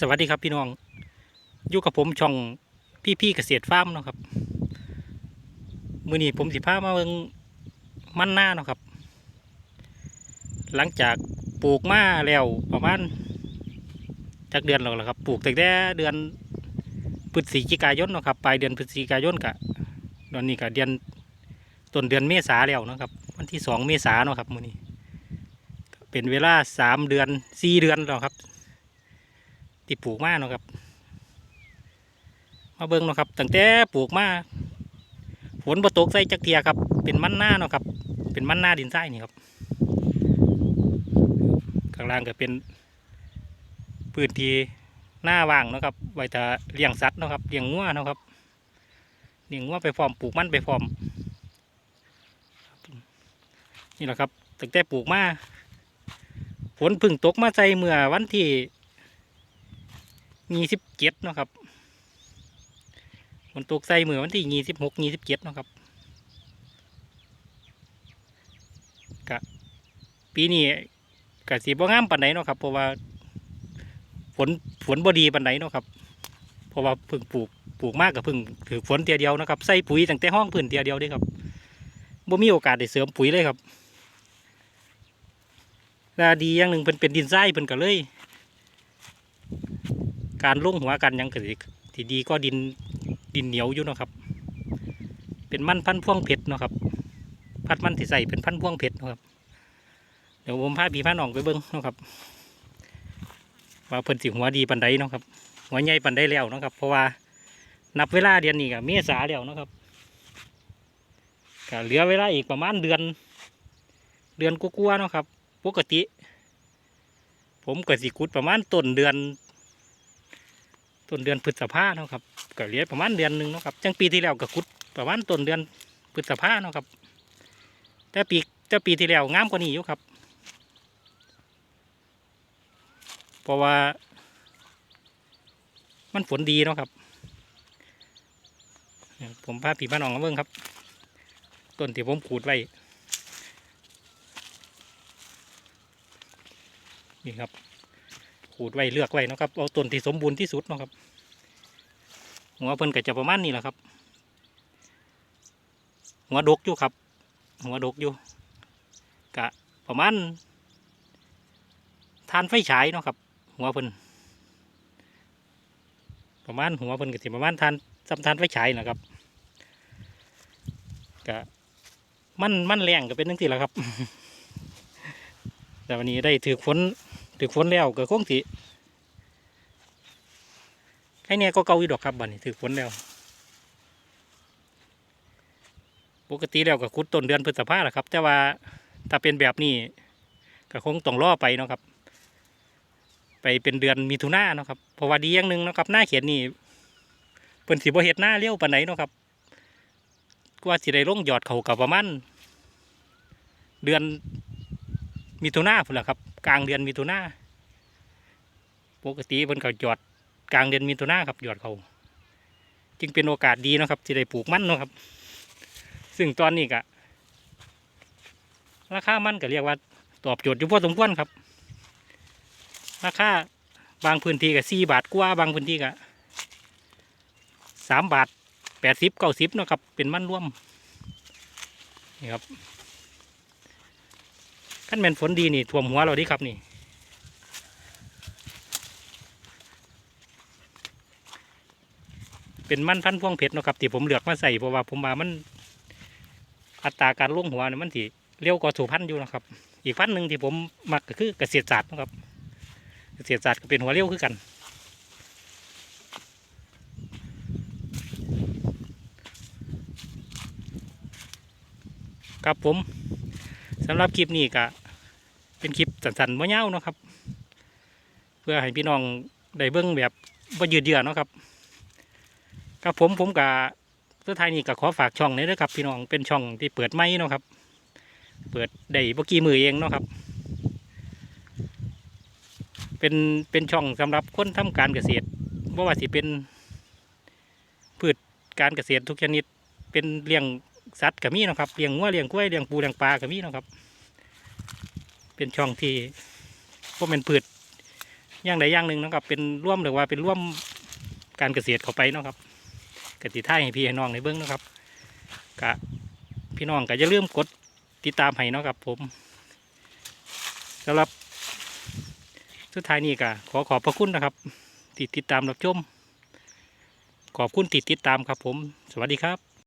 สวัสดีครับพี่น้อง อยู่กับผมช่องพี่พี่ๆเกษตรฟาร์มเนาะครับ มื้อนี้ผมสิพามาเบิ่งมันหน้าเนาะครับ หลังจากปลูกมาแล้วประมาณจากเดือนแล้วละครับ ปลูกตั้งแต่เดือนพฤศจิกายนเนาะครับปลายเดือนพฤศจิกายนกะตอนนี้ก็เดือนต้นเดือนเมษาแล้วนะครับ วันที่สองเมษาเนาะครับมื้อนี้ เป็นเวลาสามเดือนสี่เดือนแล้วครับ ที่ปลูกมาเนาะครับ มาเบิ่งเนาะครับตั้งแต่ปลูกมาฝนบ่ตกใส่จักเทียครับ เป็นมันหน้าเนาะครับ เป็นมันหน้าดินทรายนี่ครับข้างล่างก็เป็นพื้นที่หน้าว่างเนาะครับไว้ถ้าเลี้ยงสัตว์เนาะครับเลี้ยงงัวเนาะครับเลี้ยงงัวไปพร้อมปลูกมันไปพร้อมนี่แหละครับตั้งแต่ปลูกมาฝนพึ่งตกมาใส่เมื่อวันที่ ยี่สิบเจ็ดเนาะครับฝนตกใส่มือวันที่ยี่สิบหกยี่สิบเจ็ดเนาะครับกะปีนี้กะสีบ่งามปันไหนเนาะครับเพราะว่าฝนฝนบดีปันไหนเนาะครับ เพราะว่าเพิ่งปลูกปลูกมากกับเพิ่งถือฝนเตียเดียวนะครับใส่ปุ๋ยตั้งแต่ห้องพื้นเตียเดียวด้ครับบ่มีโอกาสได้เสริมปุ๋ยเลยครับแลวดีอย่างหนึ่งเป็นเป็นดินทรายเพิ่นก็เลย การลงหัวกันยังก็สิที่ดีก็ดินดินเหนียวอยู่เนาะครับ เป็นมันพันพ่วงเพชรเนาะครับ พัดมันที่ใส่เป็นพันพ่วงเพชรเนาะครับ เดี๋ยวผมพาพี่พาน้องไปเบิ้งเนาะครับว่าเพิ่นสิหัวดีปันใดเนาะครับ หัวใหญ่ปันใดแล้วเนาะครับ เพราะว่านับเวลาเดือนนี้กับเมษาแล้วเนาะครับก็เหลือเวลาอีกประมาณเดือน เดือนกว่าๆเนาะครับ ปกติ ผมก็สิกุดประมาณต้นเดือน ต้นเดือนพฤษภาเนาะครับก็เหลือประมาณเดือนหนึ่งเนาะครับจังปีที่แล้วก็ขุดประมาณต้นเดือนพฤษภาเนาะครับแต่ปีแต่ปีที่แล้วงามกว่านี้อยู่ครับ เพราะว่า มันฝนดีเนาะครับ ผมพาผีพาน้องมาเบิ่งครับต้นที่ผมขูดไว้นี่ครับ ขูดไว้เลือกไว้นะครับเอาต้นที่สมบูรณ์ที่สุดนะครับหัวเพิ่นก็จะประมาณนี้แหละครับ หัวดกอยู่ครับ หัวดกอยู่กะประมาณทานไฟฉายเนาะครับ หัวเพิ่นประมาณหัวเพิ่นก็สิประมาณทานจำทานไฟฉายนะครับกะมันมันแรงก็เป็นทั้งที่แหละครับ แต่วันนี้ได้ถือฝน ถือฝนแล้วก็คงสิแค่เนี้ยก็เกาหยดอกครับบัดนี้ถือฝนแล้ว ปกติแล้วก็คุดต้นเดือนพฤษภาแหละครับ แต่ว่าถ้าเป็นแบบนี้ก็คงต้องรอไปเนาะครับ ไปเป็นเดือนมิถุนาเนาะครับเพราะว่าดีอย่างหนึ่งเนาะครับ หน้าเขียนนี่เพิ่นสิบ่เฮ็ดหน้าเลี้ยวปานไหนเนาะครับกว่าสิได้ลงหยอดเขากับประมาณเดือน มิถุนาพุ่นแหละครับ กลางเดือนมิถุนาปกติเพิ่นก็หยอดกลางเดือนมิถุนาครับหยอดเขาจึงเป็นโอกาสดีนะครับที่ได้ปลูกมันนะครับ ซึ่งตอนนี้ก็ราคามันก็เรียกว่าตอบโจทย์อยู่พอสมควรครับ ราคาบางพื้นที่ก็สี่บาทกว่าบางพื้นที่ก็สามบาทแปดสิบเก้าสิบนะครับเป็นมันร่วมนี่ครับ ขั้นเป็นฝนดีนี่ท่วมหัวเราดีครับนี่เป็นมันพันธุ์พวงเพชรนะครับที่ผมเลือกมาใส่เพราะว่าผมว่ามัน อัตราการล่วงหัวเนี่ยมันที่เร็วกว่าสูพันธุ์อยู่นะครับ อีกพันธุ์หนึ่งที่ผมมักก็คือเกษตรศาสตร์นะครับ เกษตรศาสตร์ก็เป็นหัวเร็วคือกัน ครับผมสำหรับคลิปนี้ก็ สั้นๆไม่ยาวเนาะครับ เพื่อให้พี่น้องได้เบิ้งแบบว่ายืดเยื้อเนาะครับครับผมผมกับสุดท้ายนี้ก็ขอฝากช่องนี้ด้วยครับ พี่น้องเป็นช่องที่เปิดไม่เนาะครับ เปิดได้เมื่อกี้มือเองเนาะครับ เป็นเป็นช่องสำหรับคนทำการเกษตรบ่ว่าสิเป็นพืชการเกษตรทุกชนิดเป็นเลี้ยงสัตว์ก็มีเนาะครับเลี้ยงงัวเลี้ยงกล้วยเลี้ยงปูเลี้ยงปลาก็มีเนาะครับ เป็นช่องที่พวกเป็นพืชอย่างใดอย่างหนึ่งนะครับเป็นร่วมหรือว่าเป็นร่วมการเกษตรเข้าไปเนาะครับกติท่ายให้พี่ให้น้องในเบื้องนะครับกะพี่น้องก็อย่าลืมกดติดตามให้เนาะครับผมสำหรับสุดท้ายนี้ก็ขอขอบพระคุณนะครับที่ติดตามรับชมขอบคุณที่ติดตามครับผม สวัสดีครับ